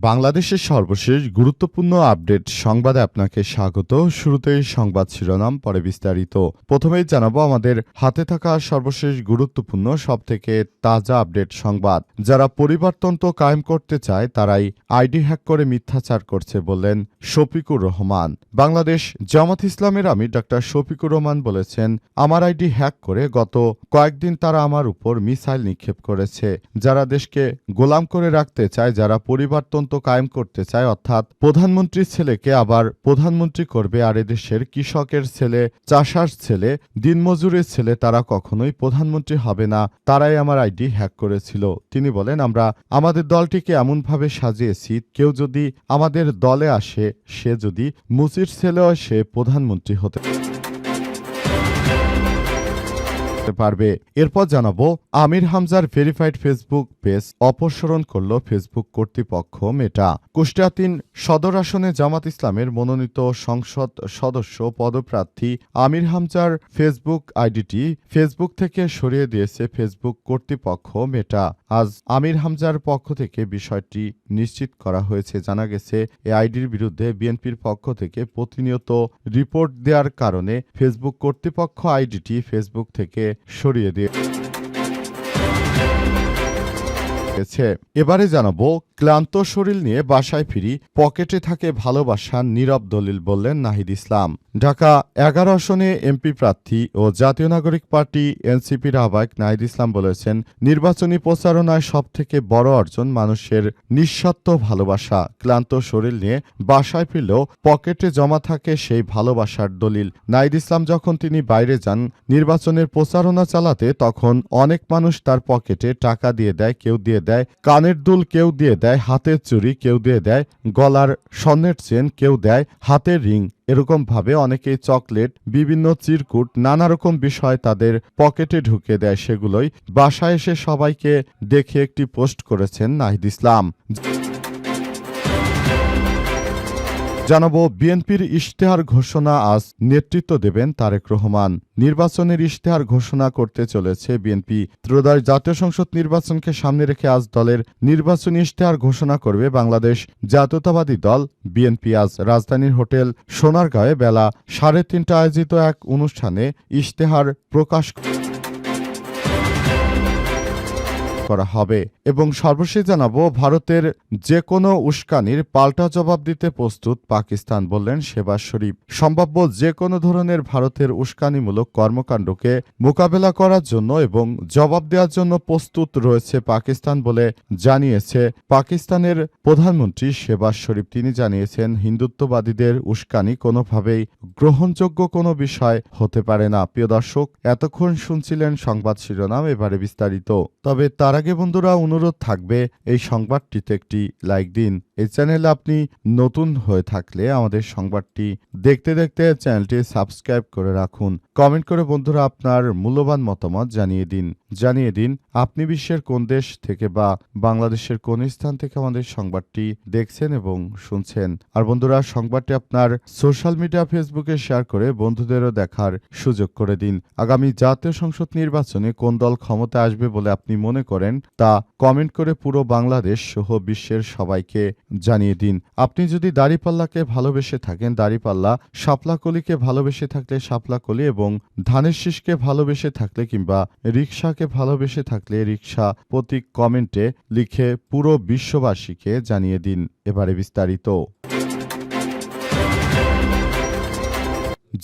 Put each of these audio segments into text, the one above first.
বাংলাদেশের সর্বশেষ গুরুত্বপূর্ণ আপডেট সংবাদে আপনাকে স্বাগত। শুরুতেই সংবাদ শিরোনাম, পরে বিস্তারিত। প্রথমেই জানাব আমাদের হাতে থাকা সর্বশেষ গুরুত্বপূর্ণ, সবথেকে তাজা আপডেট সংবাদ। যারা পরিবারতন্ত্র কায়েম করতে চায়, তারাই আইডি হ্যাক করে মিথ্যাচার করছে বললেন শফিকুর রহমান। বাংলাদেশ জামাত ইসলামের আমি ডক্টর শফিকুর রহমান বলেছেন, আমার আইডি হ্যাক করে গত কয়েকদিন তারা আমার উপর মিসাইল নিক্ষেপ করেছে। যারা দেশকে গোলাম করে রাখতে চায়, যারা পরিবারতন্ত্র কায়েম করতে চায়, অর্থাৎ প্রধানমন্ত্রীর ছেলেকে আবার প্রধানমন্ত্রী করবে। আর এদেশের কৃষকের ছেলে, চাষার ছেলে, দিনমজুরের ছেলে তারা কখনোই প্রধানমন্ত্রী হবে না। তারাই আমার আইডি হ্যাক করেছিল। তিনি বলেন, আমরা আমাদের দলটিকে এমনভাবে সাজিয়েছি, কেউ যদি আমাদের দলে আসে, সে যদি মুসির ছেলেও সে প্রধানমন্ত্রী হতে করতে পারবে। এরপর জানাব, আমির হামজার ভেরিফাইড ফেসবুক পেজ অপসারণ করল ফেসবুক কর্তৃপক্ষ মেটা। কুষ্টিয়া তিন সদর আসনে জামাত ইসলামের মনোনীত সংসদ সদস্য পদপ্রার্থী আমির হামজার ফেসবুক আইডিটি ফেসবুক থেকে সরিয়ে দিয়েছে ফেসবুক কর্তৃপক্ষ মেটা। আজ আমির হামজার পক্ষ থেকে বিষয়টি নিশ্চিত করা হয়েছে। জানা গেছে এই আইডির বিরুদ্ধে বিএনপির পক্ষ থেকে প্রতিনিয়ত রিপোর্ট দেওয়ার কারণে ফেসবুক কর্তৃপক্ষ আইডিটি ফেসবুক থেকে সরিয়ে দিয়ে এবারে জানাব ক্লান্ত শরীর নিয়ে বাসায় ফিরি, পকেটে থাকে ভালোবাসার নীরব দলিল বললেন নাহিদ ইসলাম। ঢাকা এগারো আসনে এমপি প্রার্থী ও জাতীয় নাগরিক পার্টি এনসিপির আহ্বায়ক নাহিদ ইসলাম বলেছেন, নির্বাচনী প্রচারণায় সবথেকে বড় অর্জন মানুষের নিঃস্বার্থ ভালোবাসা। ক্লান্ত শরীর নিয়ে বাসায় ফিরলেও পকেটে জমা থাকে সেই ভালোবাসার দলিল। নাহিদ ইসলাম যখন তিনি বাইরে যান, নির্বাচনের প্রচারণা চালাতে তখন অনেক মানুষ তার পকেটে টাকা দিয়ে দেয়, কেউ দিয়ে দেয়, কানের দুল কেউ দিয়ে দেয়। হাতের চুরি কেউ দিয়ে দেয়, গলার স্বর্ণের চেন কেউ দেয়, হাতের রিং। এরকম ভাবে অনেকেই চকলেট, বিভিন্ন চিরকুট নানা রকম বিষয় তাদের পকেটে ঢুকে দেয় সেগুলোই। বাসায় এসে সবাইকে দেখে একটি পোস্ট করেছেন নাহিদ ইসলাম। জানাব, বিএনপির ইশতেহার ঘোষণা আজ নেতৃত্ব দেবেন তারেক রহমান। নির্বাচনের ইশতেহার ঘোষণা করতে চলেছে বিএনপি। ত্রয়োদশ জাতীয় সংসদ নির্বাচনকে সামনে রেখে আজ দলের নির্বাচনী ইশতেহার ঘোষণা করবে বাংলাদেশ জাতীয়তাবাদী দল। বিএনপি আজ রাজধানীর হোটেল সোনারগাঁয়ে বেলা সাড়ে তিনটা আয়োজিত এক অনুষ্ঠানে ইশতেহার প্রকাশ করা হবে। এবং সর্বশেষ জানাব, ভারতের যে কোনো উস্কানির পাল্টা জবাব দিতে প্রস্তুত পাকিস্তান, বললেন শেবাজ শরীফ। সম্ভাব্য যে কোনো ধরনের ভারতের উস্কানিমূলক কর্মকাণ্ডকে মোকাবেলা করার জন্য এবং জবাব দেওয়ার জন্য প্রস্তুত রয়েছে পাকিস্তান বলে জানিয়েছে পাকিস্তানের প্রধানমন্ত্রী শেবাজ শরীফ। তিনি জানিয়েছেন, হিন্দুত্ববাদীদের উস্কানি কোনোভাবেই গ্রহণযোগ্য কোনো বিষয় হতে পারে না। প্রিয় দর্শক, এতক্ষণ শুনছিলেন সংবাদ শিরোনাম, এবারে বিস্তারিত। তবে তার আগে বন্ধুরা অনুরোধ থাকবে এই সংবাদটিতে একটি লাইক দিন। এই চ্যানেলে আপনি নতুন হয়ে থাকলে আমাদের সংবাদটি দেখতে দেখতে চ্যানেলটি সাবস্ক্রাইব করে রাখুন। কমেন্ট করে বন্ধুরা আপনার মূল্যবান মতামত জানিয়ে দিন। জানিয়ে দিন, আপনি বিশ্বের কোন দেশ থেকে বা বাংলাদেশের কোন স্থান থেকে আমাদের সংবাদটি দেখছেন এবং শুনছেন। আর বন্ধুরা, সংবাদটি আপনার সোশ্যাল মিডিয়া, ফেসবুকে শেয়ার করে বন্ধুদেরও দেখার সুযোগ করে দিন। আগামী জাতীয় সংসদ নির্বাচনে কোন দল ক্ষমতা আসবে বলে আপনি মনে করেন তা কমেন্ট করে পুরো বাংলাদেশ সহ বিশ্বের সবাইকে জানিয়ে দিন। আপনি যদি দাড়িপাল্লাকে ভালোবেসে থাকেন, দাড়িপাল্লা শাপলাকলিকে ভালোবেসে থাকলে শাপলাকলি এবং ধানের শীষকে ভালোবেসে থাকলে কিংবা রিক্সাকে ভালোবেসে থাকলে রিক্সা প্রতি কমেন্টে লিখে পুরো বিশ্ববাসীকে জানিয়ে দিন এবারে বিস্তারিত।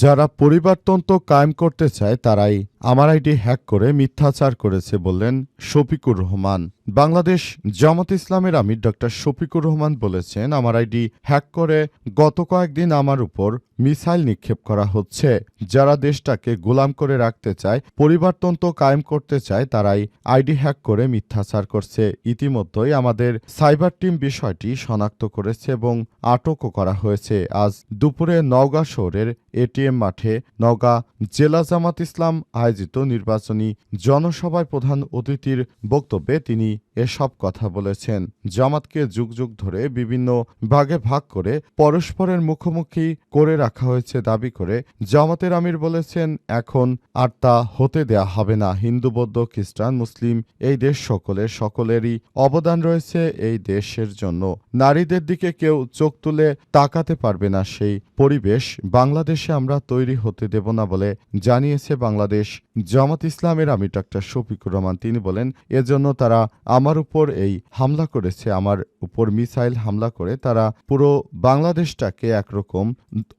যারা পরিবারতন্ত্র কায়েম করতে চায়, তারাই আমার আইডি হ্যাক করে মিথ্যাচার করেছে বললেন শফিকুর রহমান। বাংলাদেশ জামাত ইসলামের আমির ডক্টর শফিকুর রহমান বলেছেন, আমার আইডি হ্যাক করে গত কয়েকদিন আমার উপর মিসাইল নিক্ষেপ করা হচ্ছে। যারা দেশটাকে গোলাম করে রাখতে চায়, পরিবারতন্ত্র কায়েম করতে চায়, তারাই আইডি হ্যাক করে মিথ্যাচার করছে। ইতিমধ্যেই আমাদের সাইবার টিম বিষয়টি শনাক্ত করেছে এবং আটকও করা হয়েছে। আজ দুপুরে নওগাঁ শহরের এটিএম মাঠে নওগাঁ জেলা জামাত ইসলাম আয়োজিত নির্বাচনী জনসভায় প্রধান অতিথির বক্তব্যে তিনি এসব কথা বলেছেন। জামাতকে যুগ যুগ ধরে বিভিন্ন ভাগে ভাগ করে পরস্পরের মুখোমুখি করে রাখা হয়েছে দাবি করে জামাতের আমির বলেছেন, এখন আর তা হতে দেয়া হবে না। হিন্দু, বৌদ্ধ, খ্রিস্টান, মুসলিম এই দেশ সকলের, সকলেরই অবদান রয়েছে এই দেশের জন্য। নারীদের দিকে কেউ চোখ তুলে তাকাতে পারবে না। সেই পরিবেশ বাংলাদেশে আমরা তৈরি হতে দেব না বলে জানিয়েছে বাংলাদেশ জামাত ইসলামের আমি ডাক্তার শফিকুর রহমান। তিনি বলেন, এজন্য তারা আমার উপর এই হামলা করেছে, আমার উপর মিসাইল হামলা করে, তারা পুরো বাংলাদেশটাকে একরকম,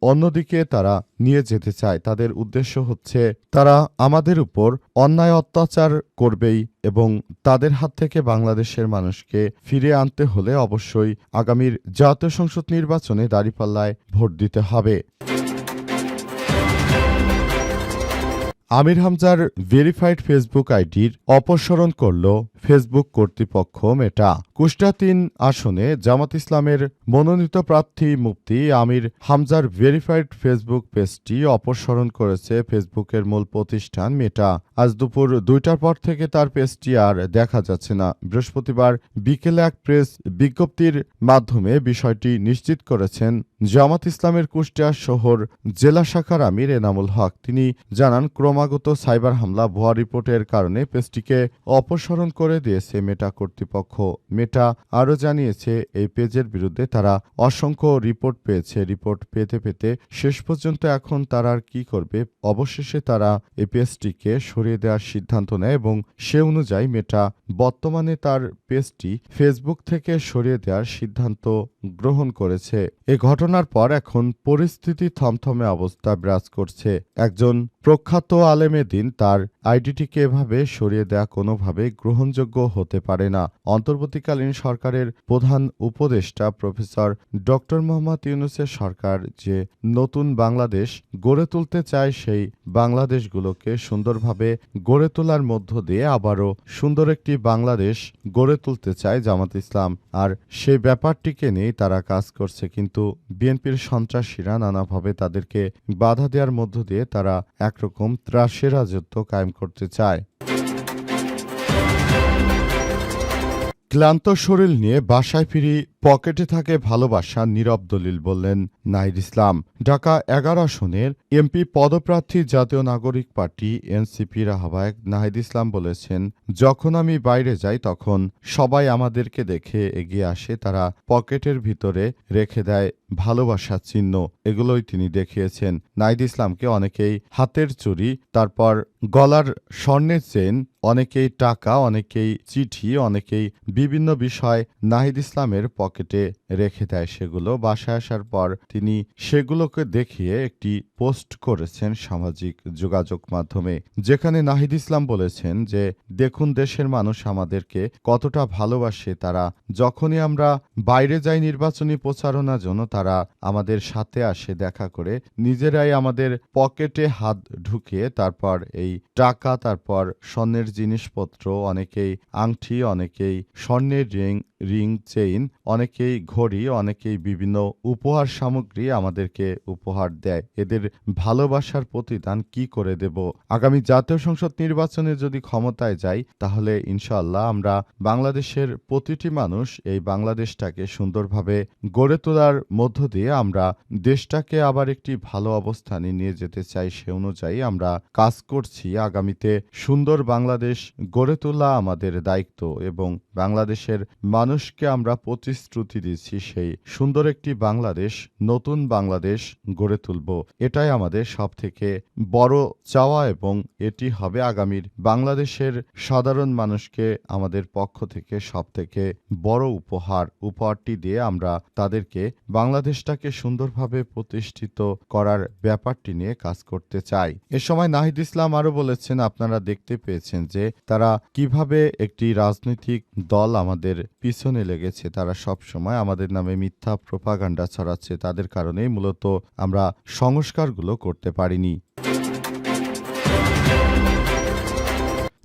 অন্যদিকে তারা নিয়ে যেতে চায়। তাদের উদ্দেশ্য হচ্ছে, তারা আমাদের উপর অন্যায় অত্যাচার করবেই এবং তাদের হাত থেকে বাংলাদেশের মানুষকে ফিরে আনতে হলে অবশ্যই আগামীর জাতীয় সংসদ নির্বাচনে দাঁড়িপাল্লায় ভোট দিতে হবে। আমির হামজার ভেরিফাইড ফেসবুক আইডির অপসারণ করল ফেসবুক কর্তৃপক্ষ মেটা। কুষ্টা তিন আসনে জামাত ইসলামের মনোনীত প্রার্থী মুফতি আমির হামজার ভেরিফাইড ফেসবুক পেজটি অপসারণ করেছে ফেসবুকের মূল প্রতিষ্ঠান মেটা। আজ দুপুর দুইটার পর থেকে তার পেজটি আর দেখা যাচ্ছে না। বৃহস্পতিবার বিকেলে এক প্রেস বিজ্ঞপ্তির মাধ্যমে বিষয়টি নিশ্চিত করেছেন জামাত ইসলামের কুষ্টিয়া শহর জেলা শাখার আমির এনামুল হক। তিনি জানান, ক্রমাগত সাইবার হামলা, ভুয়া রিপোর্টের কারণে পেজটিকে অপসারণ করে দিয়েছে মেটা কর্তৃপক্ষ। মেটা আরও জানিয়েছে, এই পেজের বিরুদ্ধে তারা অসংখ্য রিপোর্ট পেয়েছে। রিপোর্ট পেতে পেতে শেষ পর্যন্ত এখন তারা আর কি করবে? অবশেষে তারা এই পেজটিকে সরিয়ে দেওয়ার সিদ্ধান্ত নেয় এবং সে অনুযায়ী মেটা বর্তমানে তার পেজটি ফেসবুক থেকে সরিয়ে দেওয়ার সিদ্ধান্ত গ্রহণ করেছে। এ ঘটনার পর এখন পরিস্থিতি থমথমে অবস্থা বিরাজ করছে। একজন প্রখ্যাত আলেমে দিন তার আইডিটিকে এভাবে সরিয়ে দেয়া কোনোভাবে গ্রহণযোগ্য হতে পারে না। অন্তর্বর্তীকালীন সরকারের প্রধান উপদেষ্টা প্রফেসর ডক্টর মোহাম্মদ ইউনুসের সরকার যে নতুন বাংলাদেশ গড়ে তুলতে চায়, সেই বাংলাদেশগুলোকে সুন্দরভাবে গড়ে তোলার মধ্য দিয়ে আবারও সুন্দর একটি বাংলাদেশ গড়ে তুলতে চায় জামাত ইসলাম। আর সেই ব্যাপারটিকে নিয়েই তারা কাজ করছে। কিন্তু বিএনপির সন্ত্রাসীরা নানাভাবে তাদেরকে বাধা দেওয়ার মধ্য দিয়ে তারা একরকম ত্রাসের রাজত্ব কায়েম করতে চায়। ক্লান্ত শরীর নিয়ে বাসায় ফিরি পকেটে থাকে ভালোবাসা, নীরব দলিল বললেন নাহিদ ইসলাম। ঢাকা এগারো আসনের এমপি পদপ্রার্থী জাতীয় নাগরিক পার্টি এনসিপির আহ্বায়ক নাহিদ ইসলাম বলেছেন, যখন আমি বাইরে যাই, তখন সবাই আমাদেরকে দেখে এগিয়ে আসে। তারা পকেটের ভিতরে রেখে দেয় ভালোবাসার চিহ্ন। এগুলোই তিনি দেখিয়েছেন। নাহিদ ইসলামকে অনেকেই হাতের চুরি তারপর গলার স্বর্ণের চেন অনেকেই টাকা, অনেকেই চিঠি, অনেকেই বিভিন্ন বিষয় নাহিদ ইসলামের পকেটে রেখে দেয় সেগুলো। বাসায় আসার পর তিনি সেগুলোকে দেখিয়ে একটি পোস্ট করেছেন সামাজিক যোগাযোগ মাধ্যমে, যেখানে নাহিদ ইসলাম বলেছেন যে, দেখুন, দেশের মানুষ আমাদেরকে কতটা ভালোবাসে। তারা যখনই আমরা বাইরে যাই নির্বাচনী প্রচারণার জন্য, তারা আমাদের সাথে আসে দেখা করে। নিজেরাই আমাদের পকেটে হাত ঢুকিয়ে তারপর এই টাকা, তারপর স্বর্ণের জিনিসপত্র, অনেকেই আংটি, অনেকেই স্বর্ণের রিং রিং চেইন, অনেকেই ঘড়ি, অনেকেই বিভিন্ন উপহার সামগ্রী আমাদেরকে উপহার দেয়। এদের ভালোবাসার প্রতিদান কি করে দেব? আগামী জাতীয় সংসদ নির্বাচনে যদি ক্ষমতায় যাই, তাহলে ইনশাল্লাহ আমরা বাংলাদেশের প্রতিটি মানুষ এই বাংলাদেশটাকে সুন্দরভাবে গড়ে তোলার মধ্য দিয়ে আমরা দেশটাকে আবার একটি ভালো অবস্থানে নিয়ে যেতে চাই। সে অনুযায়ী আমরা কাজ করছি। আগামীতে সুন্দর বাংলাদেশ গড়ে তোলা আমাদের দায়িত্ব এবং বাংলাদেশের মানুষকে আমরা প্রতিশ্রুতি দিচ্ছি সেই সুন্দর একটি বাংলাদেশ, নতুন বাংলাদেশ গড়ে তুলব। এটাই আমাদের সবথেকে বড় চাওয়া এবং এটি হবে আগামীর বাংলাদেশের সাধারণ মানুষকে আমাদের পক্ষ থেকে সবথেকে বড় উপহার, উপহারটি দিয়ে আমরা তাদেরকে বাংলাদেশটাকে সুন্দরভাবে প্রতিষ্ঠিত করার ব্যাপারটি নিয়ে কাজ করতে চাই। এ সময় নাহিদ ইসলাম আরও বলেছেন, আপনারা দেখতে পেয়েছেন যে তারা কীভাবে একটি রাজনৈতিক দল আমাদের পিছনে লেগেছে, তারা সব সময় আমাদের নামে মিথ্যা প্রোপাগান্ডা ছড়াচ্ছে, তাদের কারণেই মূলত আমরা সংস্কারগুলো করতে পারিনি।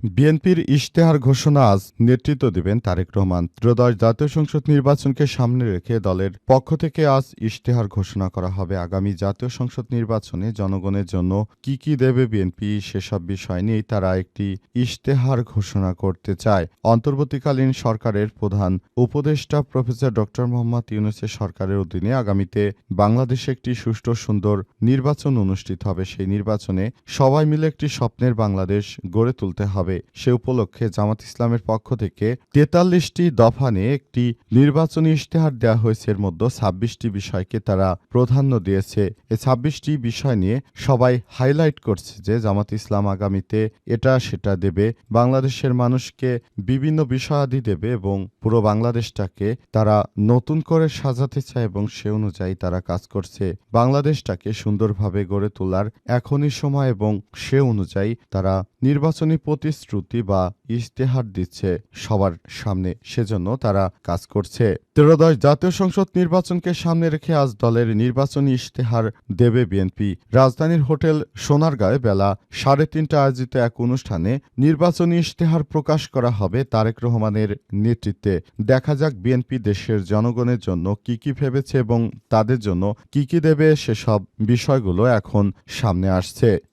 বিএনপির ইশতেহার ঘোষণা আজ নেতৃত্ব দেবেন তারেক রহমান। ত্রয়োদশ জাতীয় সংসদ নির্বাচনকে সামনে রেখে দলের পক্ষ থেকে আজ ইশতেহার ঘোষণা করা হবে। আগামী জাতীয় সংসদ নির্বাচনে জনগণের জন্য কি কি দেবে বিএনপি সেসব বিষয় নিয়েই তারা একটি ইশতেহার ঘোষণা করতে চায়। অন্তর্বর্তীকালীন সরকারের প্রধান উপদেষ্টা প্রফেসর ড. মোহাম্মদ ইউনুসের সরকারের অধীনে আগামীতে বাংলাদেশে একটি সুষ্ঠু, সুন্দর নির্বাচন অনুষ্ঠিত হবে। সেই নির্বাচনে সবাই মিলে একটি স্বপ্নের বাংলাদেশ গড়ে তুলতে হবে। সে উপলক্ষে জামাত ইসলামের পক্ষ থেকে তেতাল্লিশটি দফা নিয়ে একটি নির্বাচনী ইশতেহার দেওয়া হয়েছে। এর মধ্যে ছাব্বিশটি বিষয়কে তারা প্রাধান্য দিয়েছে। এই ছাব্বিশটি বিষয় নিয়ে সবাই হাইলাইট করছে যে জামাত ইসলাম আগামীতে এটা সেটা দেবে। বাংলাদেশের মানুষকে বিভিন্ন বিষয়াদি দেবে এবং পুরো বাংলাদেশটাকে তারা নতুন করে সাজাতে চায় এবং সে অনুযায়ী তারা কাজ করছে। বাংলাদেশটাকে সুন্দরভাবে গড়ে তোলার এখনই সময় এবং সে অনুযায়ী তারা নির্বাচনী প্রতিশ্রুতি বা ইশতেহার দিচ্ছে সবার সামনে। সেজন্য তারা কাজ করছে। ত্রয়োদশ জাতীয় সংসদ নির্বাচনকে সামনে রেখে আজ দলের নির্বাচনী ইশতেহার দেবে বিএনপি। রাজধানীর হোটেল সোনারগাঁয়ে বেলা সাড়ে তিনটা আয়োজিত এক অনুষ্ঠানে নির্বাচনী ইশতেহার প্রকাশ করা হবে তারেক রহমানের নেতৃত্বে। দেখা যাক বিএনপি দেশের জনগণের জন্য কি কি ভেবেছে এবং তাদের জন্য কি কি দেবে সেসব বিষয়গুলো এখন সামনে আসছে।